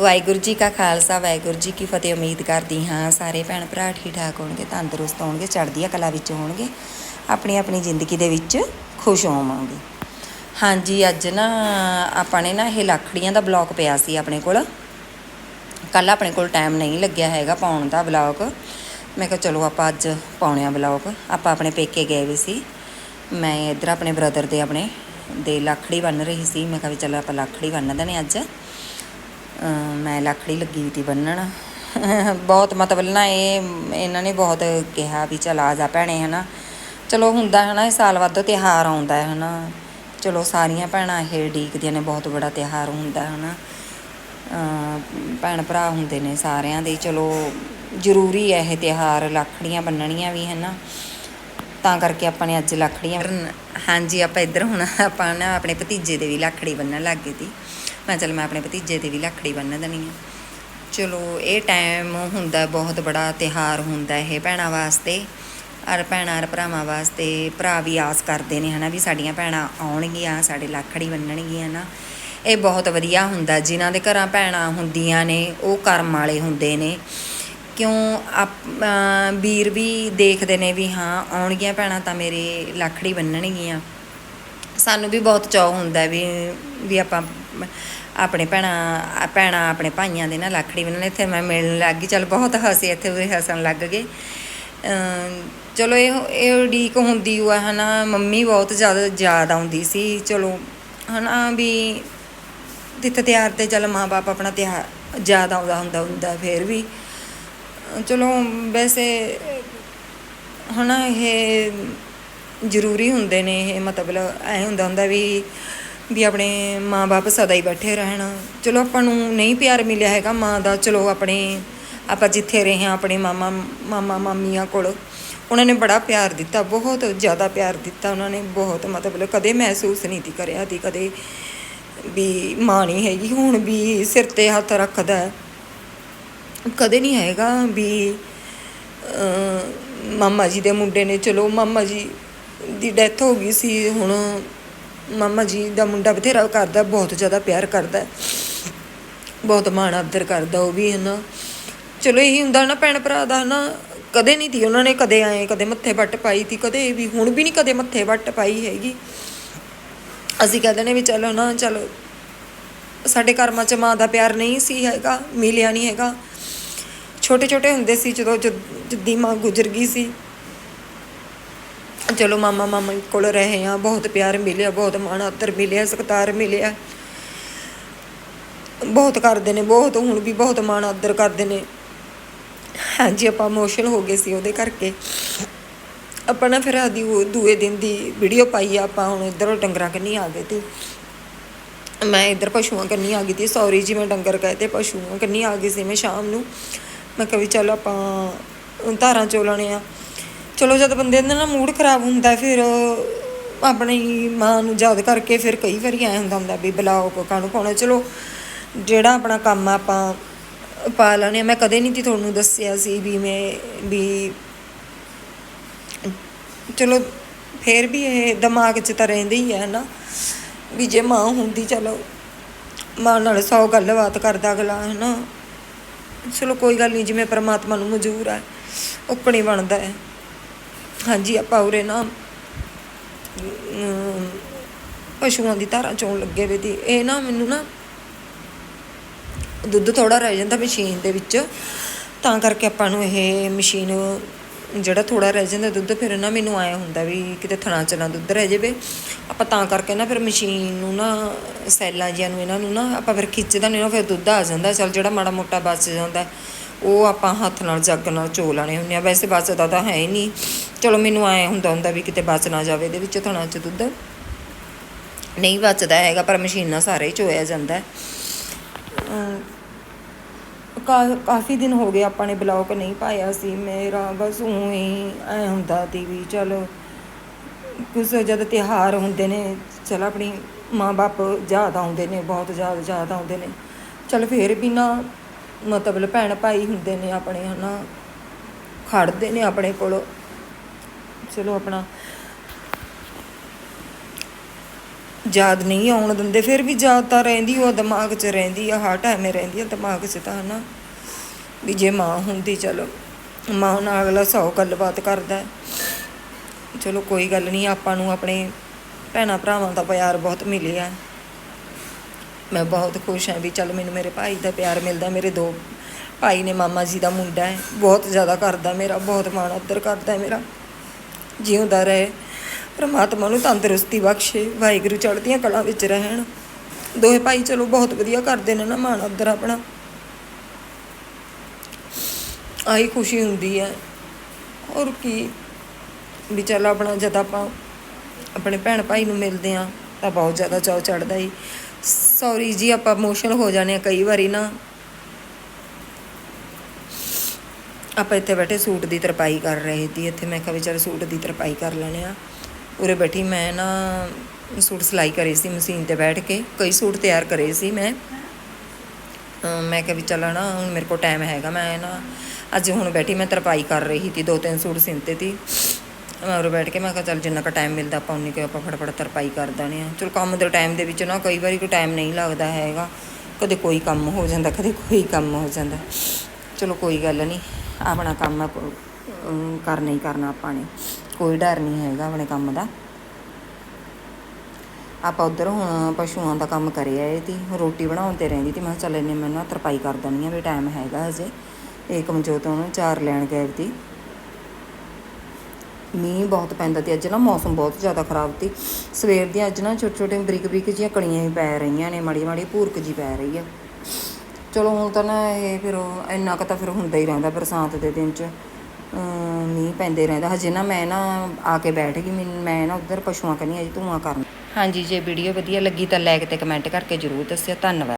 ਵਾਹਿਗੁਰੂ ਜੀ ਕਾ ਖਾਲਸਾ, ਵਾਹਿਗੁਰੂ ਜੀ ਕੀ ਫਤਿਹ। ਉਮੀਦ ਕਰਦੀ ਹਾਂ ਸਾਰੇ ਭੈਣ ਭਰਾ ਠੀਕ ਠਾਕ ਹੋਣਗੇ, ਤੰਦਰੁਸਤ ਹੋਣਗੇ, ਚੜ੍ਹਦੀਆਂ ਕਲਾ ਵਿੱਚ ਹੋਣਗੇ। ਆਪਣੀ ਆਪਣੀ ਜ਼ਿੰਦਗੀ ਦੇ ਵਿੱਚ ਖੁਸ਼ ਹੋਵਾਂਗੇ। ਹਾਂਜੀ, ਅੱਜ ਨਾ ਆਪਾਂ ਨੇ ਨਾ ਇਹ ਲੱਖੜੀਆਂ ਦਾ ਬਲੌਗ ਪਿਆ ਸੀ ਆਪਣੇ ਕੋਲ। ਕੱਲ ਆਪਣੇ ਕੋਲ ਟਾਈਮ ਨਹੀਂ ਲੱਗਿਆ ਹੈਗਾ ਪਾਉਣ ਦਾ ਬਲੌਗ। ਮੈਂ ਕਿਹਾ ਚਲੋ ਆਪਾਂ ਅੱਜ ਪਾਉਣੇ ਆ ਬਲੌਗ। ਆਪਾਂ ਆਪਣੇ ਪੇਕੇ ਗਏ ਵੀ ਸੀ। ਮੈਂ ਇੱਧਰ ਆਪਣੇ ਬ੍ਰਦਰ ਦੇ ਆਪਣੇ, ਦੇ ਲੱਖੜੀ ਬੰਨ ਰਹੀ ਸੀ। ਮੈਂ ਕਿਹਾ ਵੀ ਚਲੋ ਆਪਾਂ ਲੱਖੜੀ ਬੰਨ ਦਨੇ ਅੱਜ। ਮੈਂ ਲੱਖੜੀ ਲੱਗੀ ਤੀ ਬੰਨਣ। ਬਹੁਤ ਮਤਲਬ ਨਾ ਇਹ, ਇਹਨਾਂ ਨੇ ਬਹੁਤ ਕਿਹਾ ਵੀ ਚਲ ਆ ਜਾ ਭੈਣੇ, ਹਨਾ। ਚਲੋ ਹੁੰਦਾ ਹੈ ਨਾ ਇਹ ਸਾਲ ਬਾਅਦ ਤਿਉਹਾਰ ਆਉਂਦਾ ਹੈ, ਹਨਾ। ਚਲੋ ਸਾਰੀਆਂ ਭੈਣਾਂ ਇਹ ਡੀਕਦੀਆਂ ਨੇ, ਬਹੁਤ ਬੜਾ ਤਿਉਹਾਰ ਹੁੰਦਾ ਹੈ, ਹਨਾ। ਭੈਣ ਭਰਾ ਹੁੰਦੇ ਨੇ ਸਾਰਿਆਂ ਦੇ, ਚਲੋ ਜ਼ਰੂਰੀ ਹੈ ਇਹ ਤਿਉਹਾਰ ਲੱਖੜੀਆਂ ਬੰਨਣੀਆਂ ਵੀ, ਹਨਾ। ਤਾਂ ਕਰਕੇ ਆਪਾਂ ਨੇ ਅੱਜ ਲੱਖੜੀਆਂ ਹਾਂਜੀ, ਆਪਾਂ ਇੱਧਰ ਹੁਣ, ਆਪਾਂ ਨਾ ਆਪਣੇ ਭਤੀਜੇ ਦੇ ਵੀ ਲੱਖੜੀ ਬੰਨਣ ਲੱਗ ਗਏ ਸੀ। ਮੈਂ ਚਲ ਮੈਂ ਆਪਣੇ ਭਤੀਜੇ ਦੇ ਵੀ ਲੱਖੜੀ ਬੰਨ ਦੇਣੀ ਆ ਚਲੋ, ਇਹ ਟਾਈਮ ਹੁੰਦਾ ਬਹੁਤ ਬੜਾ ਤਿਹਾਰ ਹੁੰਦਾ ਇਹ ਭੈਣਾਂ ਵਾਸਤੇ। ਔਰ ਭੈਣਾਂ ਔਰ ਭਰਾਵਾਂ ਵਾਸਤੇ ਭਰਾ ਵੀ ਆਸ ਕਰਦੇ ਨੇ ਹਨਾ ਵੀ ਸਾਡੀਆਂ ਭੈਣਾਂ ਆਉਣਗੀਆਂ, ਸਾਡੇ ਲੱਖੜੀ ਬੰਨਣਗੀਆਂ ਨਾ। ਇਹ ਬਹੁਤ ਵਧੀਆ ਹੁੰਦਾ, ਜਿਨ੍ਹਾਂ ਦੇ ਘਰਾਂ ਭੈਣਾਂ ਹੁੰਦੀਆਂ ਨੇ, ਉਹ ਕਰਮ ਵਾਲੇ ਹੁੰਦੇ ਨੇ। ਕਿਉਂ ਆਪ ਵੀਰ ਵੀ ਦੇਖਦੇ ਨੇ ਵੀ ਹਾਂ, ਆਉਣਗੀਆਂ ਭੈਣਾਂ ਤਾਂ ਮੇਰੇ ਲੱਖੜੀ ਬੰਨਣਗੀਆਂ। ਸਾਨੂੰ ਵੀ ਬਹੁਤ ਚਾਅ ਹੁੰਦਾ ਵੀ ਵੀ ਆਪਾਂ, ਆਪਣੇ ਭੈਣਾਂ ਭੈਣਾਂ ਆਪਣੇ ਭਾਈਆਂ ਦੇ ਨਾਲ ਲੱਖੜੀ ਬੰਨਣ ਇੱਥੇ ਮੈਂ ਮਿਲਣ ਲੱਗ ਗਈ। ਚਲ ਬਹੁਤ ਹੱਸੇ, ਇੱਥੇ ਉਰੇ ਹੱਸਣ ਲੱਗ ਗਏ। ਚਲੋ ਇਹ ਇਹ ਉਡੀਕ ਹੁੰਦੀ ਹੋਆ ਹਨਾ। ਮੰਮੀ ਬਹੁਤ ਜ਼ਿਆਦਾ ਯਾਦ ਆਉਂਦੀ ਸੀ। ਚਲੋ, ਹਨਾ, ਵੀ ਤਿੱਥ ਤਿਉਹਾਰ ਤੇ ਚਲ ਮਾਂ-ਬਾਪ ਆਪਣਾ ਤਿਉਹਾਰ ਯਾਦ ਆਉਂਦਾ ਹੁੰਦਾ ਹੁੰਦਾ, ਫਿਰ ਵੀ ਚਲੋ ਵੈਸੇ ਹਨਾ ਇਹ ਜ਼ਰੂਰੀ ਹੁੰਦੇ ਨੇ ਇਹ ਮਤਲਬ ਐ ਹੁੰਦਾ ਹੁੰਦਾ ਵੀ ਵੀ ਆਪਣੇ ਮਾਂ-ਬਾਪ ਸਦਾ ਹੀ ਬੈਠੇ ਰਹਿਣ। ਚਲੋ ਆਪਾਂ ਨੂੰ ਨਹੀਂ ਪਿਆਰ ਮਿਲਿਆ ਹੈਗਾ ਮਾਂ ਦਾ, ਚਲੋ ਆਪਣੇ, ਆਪਾਂ ਜਿੱਥੇ ਰਹੇ ਹਾਂ ਆਪਣੇ ਮਾਮਾ ਮਾਮਾ ਮਾਮੀਆਂ ਕੋਲ, ਉਹਨਾਂ ਨੇ ਬੜਾ ਪਿਆਰ ਦਿੱਤਾ, ਬਹੁਤ ਜ਼ਿਆਦਾ ਪਿਆਰ ਦਿੱਤਾ ਉਹਨਾਂ ਨੇ, ਬਹੁਤ ਮਤਲਬ ਕਦੇ ਮਹਿਸੂਸ ਨਹੀਂ ਤੀ ਕਰਿਆ ਦੀ ਕਦੇ ਵੀ ਮਾਂ ਨਹੀਂ ਹੈਗੀ, ਹੁਣ ਵੀ ਸਿਰ ਤੇ ਹੱਥ ਰੱਖਦਾ। ਕਦੇ ਨਹੀਂ ਹੈਗਾ ਵੀ ਮਾਮਾ ਜੀ ਦੇ ਮੁੰਡੇ ਨੇ, ਚਲੋ ਮਾਮਾ ਜੀ ਦੀ ਡੈਥ ਹੋ ਗਈ ਸੀ, ਹੁਣ ਮਾਮਾ ਜੀ ਦਾ ਮੁੰਡਾ ਬਥੇਰਾ ਕਰਦਾ, ਬਹੁਤ ਜ਼ਿਆਦਾ ਪਿਆਰ ਕਰਦਾ, ਬਹੁਤ ਮਾਣ ਆਦਰ ਕਰਦਾ ਉਹ ਵੀ ਹੈ ਨਾ ਚਲੋ ਇਹੀ ਹੁੰਦਾ ਨਾ ਭੈਣ ਭਰਾ ਦਾ ਨਾ ਕਦੇ ਨਹੀਂ ਸੀ ਉਹਨਾਂ ਨੇ ਕਦੇ ਆਏ, ਕਦੇ ਮੱਥੇ ਵੱਟ ਪਾਈ ਤੀ ਕਦੇ ਵੀ, ਹੁਣ ਵੀ ਨਹੀਂ ਕਦੇ ਮੱਥੇ ਵੱਟ ਪਾਈ ਹੈਗੀ। ਅਸੀਂ ਕਹਿੰਦੇ ਨੇ ਵੀ ਚਲੋ ਨਾ ਚਲੋ, ਸਾਡੇ ਕਰਮਾਂ 'ਚ ਮਾਂ ਦਾ ਪਿਆਰ ਨਹੀਂ ਸੀ ਹੈਗਾ, ਮਿਲਿਆ ਨਹੀਂ ਹੈਗਾ। ਛੋਟੇ ਛੋਟੇ ਹੁੰਦੇ ਸੀ ਜਦੋਂ ਜਦ- ਜੱਦੀ ਮਾਂ ਗੁਜ਼ਰ ਗਈ ਸੀ। ਚਲੋ ਮਾਮਾ ਮਾਮਾ ਕੋਲ ਰਹੇ ਆ ਬਹੁਤ ਪਿਆਰ ਮਿਲਿਆ, ਬਹੁਤ ਮਾਣ ਆਦਰ ਮਿਲਿਆ, ਸਤਿਕਾਰ ਮਿਲਿਆ। ਬਹੁਤ ਕਰਦੇ ਨੇ, ਬਹੁਤ ਹੁਣ ਵੀ ਬਹੁਤ ਮਾਣ ਆਦਰ ਕਰਦੇ ਨੇ। ਹਾਂਜੀ, ਆਪਾਂ ਇਮੋਸ਼ਨਲ ਹੋ ਗਏ ਸੀ ਉਹਦੇ ਕਰਕੇ। ਆਪਾਂ ਨਾ ਫਿਰ ਆਦੀ ਦੂਏ ਦਿਨ ਦੀ ਵੀਡੀਓ ਪਾਈ ਆ, ਆਪਾਂ ਹੁਣ ਇੱਧਰੋਂ ਡੰਗਰਾਂ ਕੰਨੀ ਆ ਗਏ ਤੇ। ਮੈਂ ਇੱਧਰ ਪਸ਼ੂਆਂ ਕੰਨੀ ਆ ਗਈ ਤੀ ਸੌਰੀ ਜੀ ਮੈਂ ਡੰਗਰ ਕਹੇ ਤੇ ਪਸ਼ੂਆਂ ਕੰਨੀ ਆ ਗਈ ਸੀ ਮੈਂ ਸ਼ਾਮ ਨੂੰ। ਮੈਂ ਕਿਹਾ ਵੀ ਚੱਲ ਆਪਾਂ ਧਾਰਾਂ ਚੋਲਣੇ ਆ। ਚਲੋ ਜਦ ਬੰਦੇ ਦਾ ਨਾ ਮੂਡ ਖਰਾਬ ਹੁੰਦਾ ਫਿਰ ਆਪਣੀ ਮਾਂ ਨੂੰ ਯਾਦ ਕਰਕੇ ਫਿਰ ਕਈ ਵਾਰੀ ਐ ਹੁੰਦਾ ਹੁੰਦਾ ਵੀ ਬੁਲਾਓ ਕੋ ਕਾਹਨੂੰ ਪਾਉਣਾ। ਚਲੋ ਜਿਹੜਾ ਆਪਣਾ ਕੰਮ ਆਪਾਂ ਪਾ ਲੈਣੇ ਆ। ਮੈਂ ਕਦੇ ਨਹੀਂ ਤੀ ਤੁਹਾਨੂੰ ਦੱਸਿਆ ਸੀ ਵੀ ਮੈਂ ਵੀ ਚਲੋ ਫੇਰ ਵੀ ਇਹ ਦਿਮਾਗ 'ਚ ਤਾਂ ਰਹਿੰਦਾ ਹੀ ਹੈ ਨਾ ਵੀ ਜੇ ਮਾਂ ਹੁੰਦੀ, ਚਲੋ ਮਾਂ ਨਾਲ ਸੌ ਗੱਲਬਾਤ ਕਰਦਾ ਅਗਲਾ ਹੈ ਨਾ ਚਲੋ ਕੋਈ ਗੱਲ ਨਹੀਂ, ਜਿਵੇਂ ਪਰਮਾਤਮਾ ਨੂੰ ਮਨਜ਼ੂਰ ਹੈ ਉਪਣੀ ਬਣਦਾ ਹੈ। ਹਾਂਜੀ, ਆਪਾਂ ਉਰੇ ਨਾ ਪਸ਼ੂਆਂ ਦੀ ਧਾਰਾਂ ਚੋਣ ਲੱਗੇ ਵੇ ਤੇ ਇਹ ਨਾ ਮੈਨੂੰ ਨਾ ਦੁੱਧ ਥੋੜਾ ਰਹਿ ਜਾਂਦਾ ਮਸ਼ੀਨ ਦੇ ਵਿੱਚ, ਤਾਂ ਕਰਕੇ ਆਪਾਂ ਨੂੰ ਇਹ ਮਸ਼ੀਨ ਜਿਹੜਾ ਥੋੜਾ ਰਹਿ ਜਾਂਦਾ ਦੁੱਧ, ਫਿਰ ਨਾ ਮੈਨੂੰ ਆਇਆ ਹੁੰਦਾ ਵੀ ਕਿਤੇ ਥਣਾ ਚਣਾ ਦੁੱਧ ਰਹਿ ਜਾਵੇ। ਆਪਾਂ ਤਾਂ ਕਰਕੇ ਨਾ ਫਿਰ ਮਸ਼ੀਨ ਨੂੰ ਨਾ, ਸੈਲਾਂ ਜਿਹੀਆਂ ਨੂੰ ਇਹਨਾਂ ਨੂੰ ਨਾ ਆਪਾਂ ਫਿਰ ਖਿੱਚਦਾ ਨਹੀਂ ਨਾ, ਫਿਰ ਦੁੱਧ ਆ ਜਾਂਦਾ। ਚਲ ਜਿਹੜਾ ਮਾੜਾ ਮੋਟਾ ਬਚ ਜਾਂਦਾ, ਉਹ ਆਪਾਂ ਹੱਥ ਨਾਲ, ਜੱਗ ਨਾਲ ਚੋ ਲਾਣੇ ਹੁੰਦੇ ਆ। ਵੈਸੇ ਬਚਦਾ ਤਾਂ ਹੈ ਹੀ ਨਹੀਂ। ਚਲੋ ਮੈਨੂੰ ਆਏ ਹੁੰਦਾ ਹੁੰਦਾ ਵੀ ਕਿਤੇ ਬਚ ਨਾ ਜਾਵੇ ਇਹਦੇ ਵਿੱਚ ਥਣਾ ਚ ਦੁੱਧ। ਨਹੀਂ ਬਚਦਾ ਹੈਗਾ, ਪਰ ਮਸ਼ੀਨ ਨਾਲ ਸਾਰਾ ਹੀ ਚੋਇਆ ਜਾਂਦਾ। ਕਾਫੀ ਦਿਨ ਹੋ ਗਏ ਆਪਾਂ ਨੇ ਬਲੌਗ ਨਹੀਂ ਪਾਇਆ ਸੀ, ਮੇਰਾ ਬਸ ਉਹੀ ਐ ਹੁੰਦਾ ਤੀ ਵੀ ਚਲੋ ਕੁਝ ਜਦ ਤਿਉਹਾਰ ਹੁੰਦੇ ਨੇ, ਚਲ ਆਪਣੀ ਮਾਂ-ਬਾਪ ਯਾਦ ਆਉਂਦੇ ਨੇ, ਬਹੁਤ ਜ਼ਿਆਦਾ ਯਾਦ ਆਉਂਦੇ ਨੇ। ਚਲ ਫੇਰ ਵੀ ਨਾ ਮਤਲਬ ਭੈਣ ਭਾਈ ਹੁੰਦੇ ਨੇ ਆਪਣੇ ਹਨਾ ਖੜਦੇ ਨੇ ਆਪਣੇ ਕੋਲ। ਚਲੋ ਆਪਣਾ ਯਾਦ ਨਹੀਂ ਆਉਣ ਦਿੰਦੇ, ਫਿਰ ਵੀ ਯਾਦ ਤਾਂ ਰਹਿੰਦੀ, ਉਹ ਦਿਮਾਗ 'ਚ ਰਹਿੰਦੀ ਆ, ਹਰ ਟਾਈਮ ਰਹਿੰਦੀ ਆ ਦਿਮਾਗ 'ਚ ਤਾਂ ਨਾ ਵੀ ਜੇ ਮਾਂ ਹੁੰਦੀ, ਚਲੋ, ਮਾਂ ਨਾਲ ਅਗਲਾ ਸੌ ਗੱਲਬਾਤ ਕਰਦਾ। ਚਲੋ, ਕੋਈ ਗੱਲ ਨਹੀਂ, ਆਪਾਂ ਨੂੰ ਆਪਣੇ ਭੈਣਾਂ ਭਰਾਵਾਂ ਦਾ ਪਿਆਰ ਬਹੁਤ ਮਿਲਿਆ। ਮੈਂ ਬਹੁਤ ਖੁਸ਼ ਹਾਂ ਵੀ ਚੱਲ ਮੈਨੂੰ ਮੇਰੇ ਭਾਈ ਦਾ ਪਿਆਰ ਮਿਲਦਾ, ਮੇਰੇ ਦੋ ਭਾਈ ਨੇ ਮਾਮਾ ਜੀ ਦਾ ਮੁੰਡਾ ਹੈ, ਬਹੁਤ ਜ਼ਿਆਦਾ ਕਰਦਾ ਮੇਰਾ, ਬਹੁਤ ਮਾਣ ਆਦਰ ਕਰਦਾ ਮੇਰਾ। ਜਿਉਂਦਾ ਰਹੇ ਪਰਮਾਤਮਾ ਨੂੰ ਤੰਦਰੁਸਤੀ ਬਖਸ਼ੇ, ਵਾਹਿਗੁਰੂ ਚੜ੍ਹਦੀਆਂ ਕਲਾਂ ਵਿੱਚ ਰਹਿਣ। ਦੋਹੇ ਭਾਈ ਚਲੋ ਬਹੁਤ ਵਧੀਆ ਕਰਦੇ ਨੇ ਨਾ ਮਾਣ, ਆਦਰ ਆਪਣਾ। ਆਹੀ ਖੁਸ਼ੀ ਹੁੰਦੀ ਹੈ। ਔਰ ਕੀ? ਵੀ ਚੱਲ ਆਪਣਾ ਜਦ ਆਪਾਂ ਆਪਣੇ ਭੈਣ ਭਾਈ ਨੂੰ ਮਿਲਦੇ ਆ ਤਾਂ ਬਹੁਤ ਜ਼ਿਆਦਾ ਚਾਅ ਚੜਦਾ ਹੀ ਸੌਰੀ ਜੀ, ਆਪਾਂ ਇਮੋਸ਼ਨਲ ਹੋ ਜਾਂਦੇ ਆ ਕਈ ਵਾਰੀ ਨਾ। ਆਪਾਂ ਇੱਥੇ ਬੈਠੇ ਸੂਟ ਦੀ ਤਰਪਾਈ ਕਰ ਰਹੇ ਸੀ, ਇੱਥੇ ਮੈਂ ਕਿਹਾ ਵੀ ਚੱਲ ਸੂਟ ਦੀ ਤਰਪਾਈ ਕਰ ਲੈਣੇ ਆ ਉਰੇ ਬੈਠੀ ਮੈਂ ਨਾ ਸੂਟ ਸਿਲਾਈ ਕਰੇ ਸੀ ਮਸ਼ੀਨ ਤੇ ਬੈਠ ਕੇ, ਕਈ ਸੂਟ ਤਿਆਰ ਕਰੇ ਸੀ ਮੈਂ। ਮੈਂ ਕਿਹਾ ਵੀ ਚੱਲ ਨਾ ਹੁਣ ਮੇਰੇ ਕੋਲ ਟਾਈਮ ਹੈਗਾ, ਮੈਂ ਨਾ ਅੱਜ ਹੁਣ ਬੈਠੀ, ਮੈਂ ਤਰਪਾਈ ਕਰ ਰਹੀ ਸੀ ਦੋ ਤਿੰਨ ਸੂਟ ਸਿੰਤੇ ਤੀ ਮੈਂ ਉਰੇ ਬੈਠ ਕੇ ਮੈਂ ਕਿਹਾ ਚੱਲ ਜਿੰਨਾ ਕੁ ਟਾਈਮ ਮਿਲਦਾ ਆਪਾਂ ਉਨੀ ਕੁ ਆਪਾਂ ਫਟਾਫਟ ਤਰਪਾਈ ਕਰ ਦੇਣੇ ਆ। ਚਲੋ ਕੰਮ ਦੇ ਟਾਈਮ ਦੇ ਵਿੱਚ ਨਾ ਕਈ ਵਾਰੀ ਕੋਈ ਟਾਈਮ ਨਹੀਂ ਲੱਗਦਾ ਹੈਗਾ। ਕਦੇ ਕੋਈ ਕੰਮ ਹੋ ਜਾਂਦਾ, ਕਦੇ ਕੋਈ ਕੰਮ ਹੋ ਜਾਂਦਾ। ਚਲੋ ਕੋਈ ਗੱਲ ਨਹੀਂ, ਆਪਣਾ ਕੰਮ ਕਰਨਾ ਹੀ ਕਰਨਾ ਆਪਾਂ ਨੇ। ਕੋਈ ਡਰ ਨਹੀਂ ਹੈਗਾ ਆਪਣੇ ਕੰਮ ਦਾ। ਆਪਾਂ ਉਧਰ ਹੁਣ ਪਸ਼ੂਆਂ ਦਾ ਕੰਮ ਕਰਿਆ ਇਹ ਤੀ ਰੋਟੀ ਬਣਾਉਣ ਤੇ ਰਹਿੰਦੀ ਤੀ ਮੈਂ ਕਿਹਾ ਚੱਲ ਇਹਨੇ ਮੈਂ ਨਾ ਤਰਪਾਈ ਕਰ ਦਣੀ ਆ ਵੀ ਟਾਈਮ ਹੈਗਾ ਹਜੇ। ਇਹ ਕਮਜੋਤ ਉਹਨੂੰ ਚਾਰ ਲੈਣ ਗਏ ਤੀ ਮੀਂਹ ਬਹੁਤ ਪੈਂਦਾ ਤੇ ਅੱਜ ਨਾ ਮੌਸਮ ਬਹੁਤ ਜ਼ਿਆਦਾ ਖਰਾਬ ਤੀ ਸਵੇਰ ਦੀਆਂ ਅੱਜ ਨਾ ਛੋਟੇ ਛੋਟੇ ਬਰੀਕ ਬਰੀਕ ਜਿਹੀਆਂ ਕਣੀਆਂ ਹੀ ਪੈ ਰਹੀਆਂ ਨੇ ਮਾੜੀ ਮਾੜੀ ਭੂਰਕ ਜੀ ਪੈ ਰਹੀ ਆ। ਚਲੋ ਹੁਣ ਤਾਂ ਨਾ ਇਹ ਫਿਰ ਉਹ ਇੰਨਾ ਕੁ ਤਾਂ ਫਿਰ ਹੁੰਦਾ ਹੀ ਰਹਿੰਦਾ ਬਰਸਾਤ ਦੇ ਦਿਨ ਚ। ਮੀਂਹ ਪੈਂਦੇ ਰਹਿੰਦਾ। ਹਜੇ ਨਾ ਮੈਂ ਨਾ ਆ ਕੇ ਬੈਠ ਗਈ। ਮੈਨ- ਮੈਂ ਨਾ ਉਧਰ ਪਸ਼ੂਆਂ ਕਨੀ ਅਜੇ ਧੂਆਂ ਕਰਨ। ਹਾਂਜੀ, ਜੇ ਵੀਡੀਓ ਵਧੀਆ ਲੱਗੀ ਤਾਂ ਲਾਈਕ ਤੇ ਕਮੈਂਟ ਕਰਕੇ ਜਰੂਰ ਦੱਸਿਓ। ਧੰਨਵਾਦ।